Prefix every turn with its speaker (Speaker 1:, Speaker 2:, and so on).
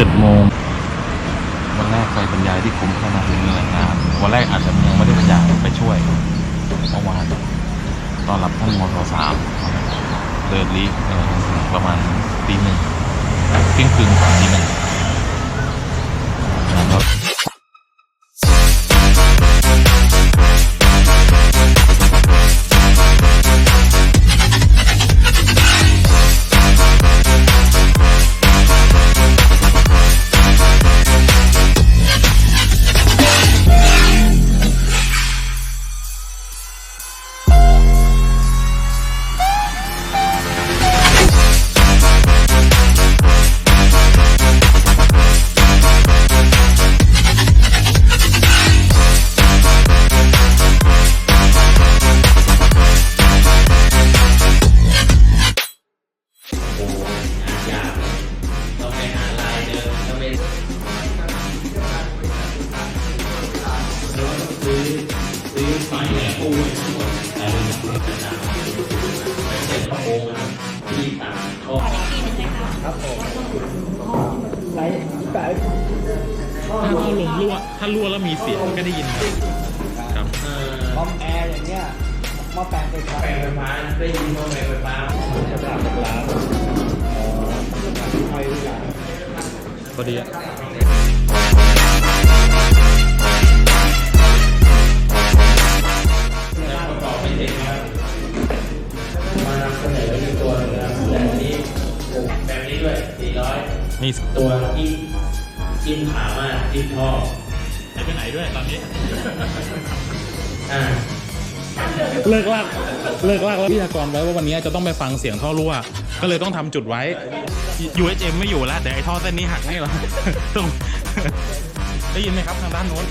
Speaker 1: เจ็ดโมงวันแรกไปบรรยายที่คุ้มพัฒนาพื้นเมืองงานวันแรกอาจจะยังไม่ได้บรรยายไปช่วยเมื่อวานตอนรับท่านมทสามเดินลีประมาณตีหนึ่งเที่ยงคืนกว่าตีหนึ่ง ถ้าข้อครับ
Speaker 2: ผมไหลไหลถ้าลมรั่วถ้ารั่วแล้วมีเสียงก็ได้ยินครับ
Speaker 3: คอมแอร์อย่างเงี้ยหม้อแปลงไฟฟ้าแปลงไฟฟ้าได้ยินหม้อแปลงไฟฟ้าจะปรับร้าน
Speaker 2: พอดีอะ
Speaker 3: แบบนี้ด้วย400
Speaker 2: มี
Speaker 3: ตัวที่จิ้มขามากจิ้มท่อ
Speaker 2: หายไปไหนด้วยตอนนี้
Speaker 3: อ่า
Speaker 2: เลิกลากเลิกลากแล้ววิทยากรไว้ว่าวันนี้จะต้องไปฟังเสียงท่อรั่ว ก็เลยต้องทำจุดไว้ UHM ไม่อยู่แล้วเดี๋ยวไอ้ท่อเส้นนี้หักนี่เหรอต้องได้ยินไหมครับทางด้านโน้น